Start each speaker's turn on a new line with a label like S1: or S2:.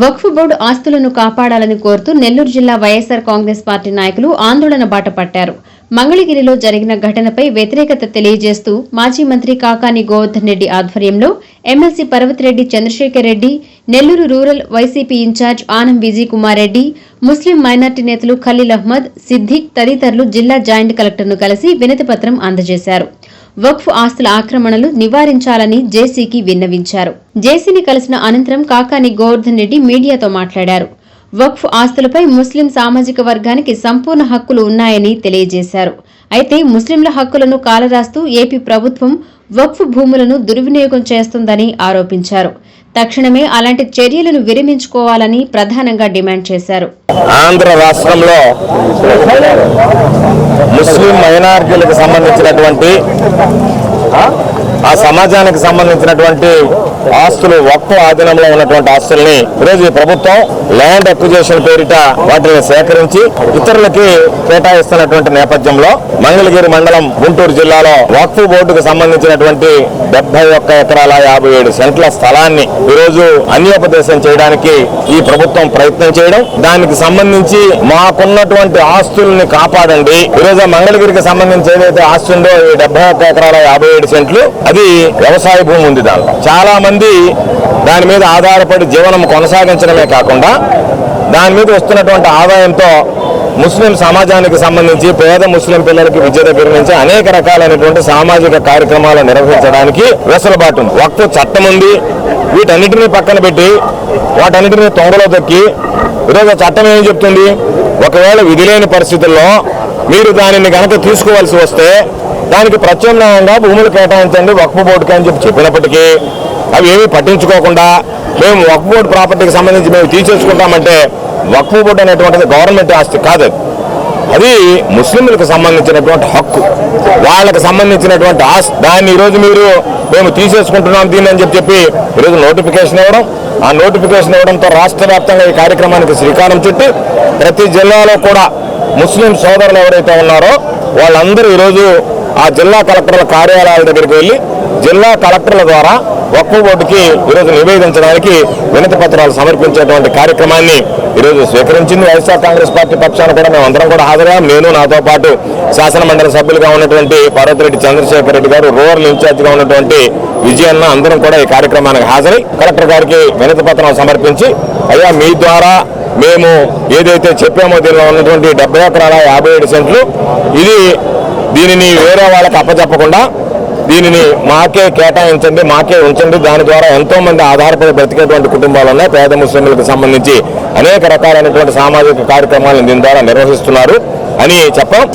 S1: వక్ఫ్ board ఆస్తులను కాపాడాలని కోరుతూ నెల్లూరు జిల్లా వైఎస్సార్ కాంగ్రెస్ పార్టీ నాయకులు ఆందోళన బాట పట్టారు. మంగళగిరిలో జరిగిన ఘటనపై వ్యతిరేకత తెలియజేస్తూ మాజీ మంత్రి కాకాని గోవర్ధన్ రెడ్డి ఆధ్వర్యంలో MLC Parvathireddy Chandrasekhar Reddy Nellore rural YCP incharge Anam Vijay Kumar Reddy Muslim minority నేతలు ఖలీల్ అహ్మద్ సిద్దిక్ తదితరులు జిల్లా జాయింట్ కలెక్టర్ను కలిసి వినతిపత్రం అందజేశారు. వక్ఫ్ ఆస్తుల ఆక్రమణలు నివారించాలని జేసీకి విన్నవించారు. జేసీని కలిసిన అనంతరం కాకాని గోవర్ధన్ రెడ్డి మీడియాతో మాట్లాడారు. వక్ఫ్ ఆస్తులపై ముస్లిం సామాజిక వర్గానికి సంపూర్ణ హక్కులు ఉన్నాయని తెలియజేశారు. అయితే ముస్లింల హక్కులను కాలరాస్తూ ఏపీ ప్రభుత్వం వక్ఫ్ భూములను దుర్వినియోగం చేస్తుందని ఆరోపించారు. తక్షణమే అలాంటి చర్యలను విరమించుకోవాలని ప్రధానంగా డిమాండ్ చేశారు.
S2: ఆంధ్ర రాష్ట్రంలో ముస్లిం మైనారిటీలకు సంబంధించినటువంటి ఆ సమాజానికి సంబంధించినటువంటి ఆస్తులు ఒక్క ఆధీనంలో ఉన్నటువంటి ఆస్తుల్ని ఈరోజు ప్రభుత్వం ల్యాండ్ అక్విజేషన్ పేరిట వాటిని సేకరించి ఇతరులకి కేటాయిస్తున్నటువంటి నేపథ్యంలో మంగళగిరి మండలం గుంటూరు జిల్లాలో వక్ఫ్ బోర్డుకు సంబంధించినటువంటి డెబ్బై ఒక్క ఎకరాల యాభై ఏడు సెంట్ల స్థలాన్ని ఈరోజు అన్యోపదేశం చేయడానికి ఈ ప్రభుత్వం ప్రయత్నం చేయడం. దానికి సంబంధించి మాకున్నటువంటి ఆస్తుల్ని కాపాడండి. ఈరోజు మంగళగిరికి సంబంధించి ఏదైతే ఆస్తుందో ఈ డెబ్బై ఒక్క ఎకరాల యాభై ఏడు సెంట్లు అది వ్యవసాయ భూమి ఉంది దాంట్లో. చాలా మంది దాని మీద ఆధారపడి జీవనం కొనసాగించడమే కాకుండా దాని మీద వస్తున్నటువంటి ఆదాయంతో ముస్లిం సమాజానికి సంబంధించి పేద ముస్లిం పిల్లలకి విద్య దగ్గర నుంచి అనేక రకాలైనటువంటి సామాజిక కార్యక్రమాలు నిర్వహించడానికి వెసులుబాటు ఉంది. వక్ఫ్ చట్టం ఉంది. వీటన్నిటిని పక్కన పెట్టి వాటన్నిటిని తొంగలో తొక్కి ఈరోజు చట్టం ఏం చెప్తుంది? ఒకవేళ విధి లేని పరిస్థితుల్లో మీరు దానిని కనుక తీసుకోవాల్సి వస్తే దానికి ప్రత్యామ్నాయంగా భూములు కేటాయించండి వక్ఫ్ బోర్డుకి అని చెప్పి చెప్పినప్పటికీ అవి ఏమీ పట్టించుకోకుండా మేము వక్ఫ్ బోర్డు ప్రాపర్టీకి సంబంధించి మేము తీసేసుకుంటామంటే వక్ఫ్ బోర్డు అనేటువంటిది గవర్నమెంట్ ఆస్తి కాదు అది. ముస్లింలకు సంబంధించినటువంటి హక్కు. వాళ్ళకి సంబంధించినటువంటి ఆస్తి. దాన్ని ఈరోజు మీరు మేము తీసేసుకుంటున్నాం దీన్ని అని చెప్పి చెప్పి ఈరోజు నోటిఫికేషన్ ఇవ్వడం ఆ నోటిఫికేషన్ ఇవ్వడంతో రాష్ట్ర వ్యాప్తంగా ఈ కార్యక్రమానికి శ్రీకారం చుట్టి ప్రతి జిల్లాలో కూడా ముస్లిం సోదరులు ఎవరైతే ఉన్నారో వాళ్ళందరూ ఈరోజు ఆ జిల్లా కలెక్టర్ల కార్యాలయాల దగ్గరికి వెళ్ళి జిల్లా కలెక్టర్ల ద్వారా వక్ఫ్ బోర్డుకి ఈరోజు నివేదించడానికి వినతి పత్రాలు సమర్పించేటువంటి కార్యక్రమాన్ని ఈరోజు స్వీకరించింది వైఎస్ఆర్ కాంగ్రెస్ పార్టీ పక్షాన కూడా మేము అందరం కూడా హాజరయ్యాం. నేను నాతో పాటు శాసనమండలి సభ్యులుగా ఉన్నటువంటి పార్వతిరెడ్డి చంద్రశేఖర్ రెడ్డి గారు రూరల్ ఇన్ఛార్జిగా ఉన్నటువంటి విజయన్న అందరం కూడా ఈ కార్యక్రమానికి హాజరై కలెక్టర్ గారికి వినతి పత్రం సమర్పించి అయ్యా మీ ద్వారా మేము ఏదైతే చెప్పామో దీనిలో ఉన్నటువంటి డెబ్బై ఎకరాల యాభై ఏడు సెంట్లు ఇది దీనిని వేరే వాళ్ళకి అప్పచెప్పకుండా దీనిని మాకే కేటాయించండి మాకే ఉంచండి. దాని ద్వారా ఎంతో మంది ఆధారపడి బ్రతికేటువంటి కుటుంబాలు ఉన్నాయి. పేద ముస్లింలకు సంబంధించి అనేక రకాలైనటువంటి సామాజిక కార్యక్రమాలను దీని ద్వారా నిర్వహిస్తున్నారు అని చెప్పాం.